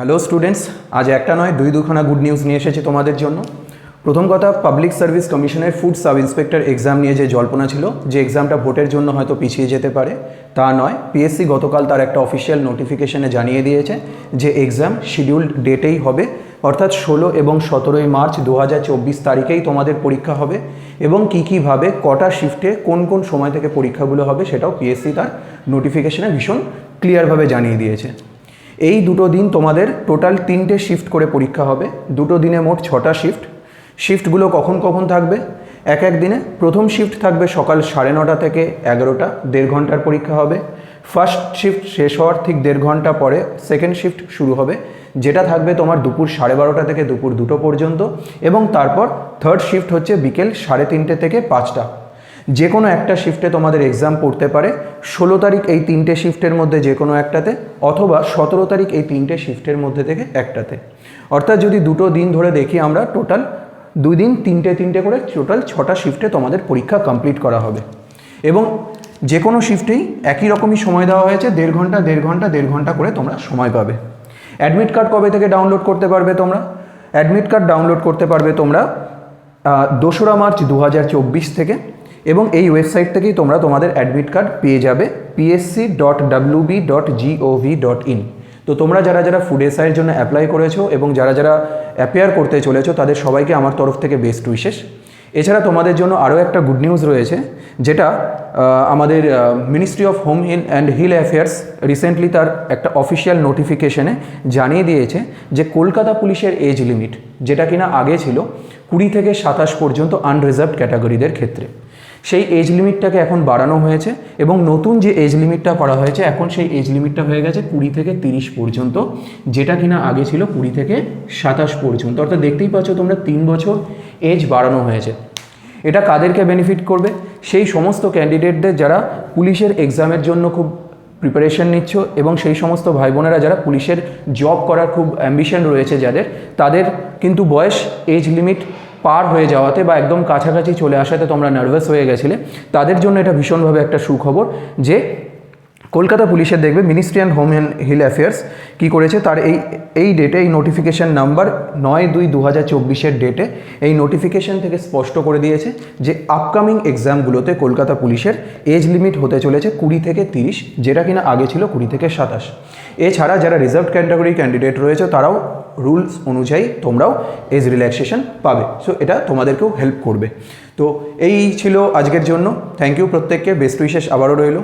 Hello students আজ একটা নয়, দুই দুখানা গুড নিউজ নিয়ে এসেছি তোমাদের জন্য। প্রথম কথা পাবলিক সার্ভিস কমিশনের ফুড সাব ইন্সপেক্টর এক্সাম নিয়ে যে জল্পনা ছিল, যে এক্সামটা ভোটের জন্য হয়তো পিছিয়ে যেতে পারে, তা নয়। পিএসসি গতকাল তার একটা অফিসিয়াল নোটিফিকেশনে জানিয়ে দিয়েছে যে এক্সাম শিডিউল্ড ডেটেই হবে, অর্থাৎ ষোলো এবং সতেরোই মার্চ দু হাজার চব্বিশ তারিখেই তোমাদের পরীক্ষা হবে এবং কী কীভাবে কটা শিফটে কোন কোন সময় থেকে পরীক্ষাগুলো হবে সেটাও পিএসসি তার নোটিফিকেশনে ভীষণ ক্লিয়ারভাবে জানিয়ে দিয়েছে। এই দুটো দিন তোমাদের টোটাল তিনটে শিফট করে পরীক্ষা হবে। দুটো দিনে মোট ছটা শিফট শিফটগুলো কখন কখন থাকবে? এক এক দিনে। প্রথম শিফট থাকবে সকাল সাড়ে নটা থেকে এগারোটা, দেড় ঘণ্টার পরীক্ষা হবে। ফার্স্ট শিফট শেষ হওয়ার ঠিক দেড় ঘণ্টা পরে সেকেন্ড শিফট শুরু হবে, যেটা থাকবে তোমার দুপুর সাড়ে বারোটা থেকে দুপুর দুটো পর্যন্ত। এবং তারপর থার্ড শিফট হচ্ছে বিকেল সাড়ে তিনটে থেকে পাঁচটা। যে কোনো একটা শিফটে তোমাদের এক্সাম পড়তে পারে, ষোলো তারিখ এই তিনটে শিফটের মধ্যে যে কোনো একটাতে, অথবা সতেরো তারিখ এই তিনটে শিফটের মধ্যে থেকে একটাতে। অর্থাৎ যদি দুটো দিন ধরে দেখি আমরা টোটাল দুই দিন তিনটে তিনটে করে টোটাল ছটা শিফটে তোমাদের পরীক্ষা কমপ্লিট করা হবে। এবং যে কোনো শিফটেই একই রকমই সময় দেওয়া হয়েছে, দেড় ঘণ্টা দেড় ঘণ্টা দেড় ঘণ্টা করে তোমরা সময় পাবে। অ্যাডমিট কার্ড কবে থেকে ডাউনলোড করতে পারবে তোমরা? অ্যাডমিট কার্ড ডাউনলোড করতে পারবে তোমরা দোসরা মার্চ দু হাজার চব্বিশ থেকে। এবং এই ওয়েবসাইট থেকেই তোমরা তোমাদের অ্যাডমিট কার্ড পেয়ে যাবে PSC dot WB dot GOV dot in তো তোমরা যারা যারা ফুড এসআইয়ের জন্য অ্যাপ্লাই করেছ এবং যারা যারা অ্যাপেয়ার করতে চলেছো, তাদের সবাইকে আমার তরফ থেকে বেস্ট উইশেস এছাড়া তোমাদের জন্য আরও একটা গুড নিউজ রয়েছে। যেটা আমাদের ministry of home and hill affairs recently তার একটা অফিসিয়াল নোটিফিকেশনে জানিয়ে দিয়েছে যে কলকাতা পুলিশের এজ লিমিট যেটা কিনা আগে ছিল কুড়ি থেকে সাতাশ পর্যন্ত আনরিজার্ভড ক্যাটাগরিদের ক্ষেত্রে। সেই এজ লিমিটটাকে এখন বাড়ানো হয়েছে এবং নতুন যে এজ লিমিটটা করা হয়েছে, এখন সেই এজ লিমিটটা হয়ে গেছে কুড়ি থেকে তিরিশ পর্যন্ত, যেটা কিনা আগে ছিল কুড়ি থেকে সাতাশ পর্যন্ত। অর্থাৎ দেখতেই পাচ্ছ তোমরা তিন বছর এজ বাড়ানো হয়েছে। এটা কাদেরকে বেনিফিট করবে? সেই সমস্ত ক্যান্ডিডেটদের যারা পুলিশের এক্সামের জন্য খুব প্রিপারেশন নিচ্ছ এবং সেই সমস্ত ভাই বোনেরা যারা পুলিশের জব করার খুব অ্যাম্বিশন রয়েছে যাদের, তাদের কিন্তু বয়স এজ লিমিট পার হয়ে যাওয়াতে বা একদম কাছাকাছি চলে আসাতে তোমরা নার্ভাস হয়ে গেছিলে। তাদের জন্য এটা ভীষণভাবে একটা সুখবর যে কলকাতা পুলিশের দেখবে ministry and home and hill affairs কী করেছে, তার এই এই ডেটে এই নোটিফিকেশন নাম্বার নয় দুই দু হাজার চব্বিশের ডেটে এই নোটিফিকেশন থেকে স্পষ্ট করে দিয়েছে যে আপকামিং এক্সামগুলোতে কলকাতা পুলিশের এজ লিমিট হতে চলেছে কুড়ি থেকে তিরিশ, যেটা কিনা আগে ছিল কুড়ি থেকে সাতাশ। এছাড়া যারা রিজার্ভ ক্যাটাগরি ক্যান্ডিডেট রয়েছে, তারাও রুলস অনুযায়ী তোমরাও এজ রিল্যাক্সেশন পাবে। সো এটা তোমাদেরকেও হেল্প করবে। তো, এই ছিল আজকের জন্য। থ্যাংক ইউ প্রত্যেককে। বেস্ট উইশেস আবারও রইল।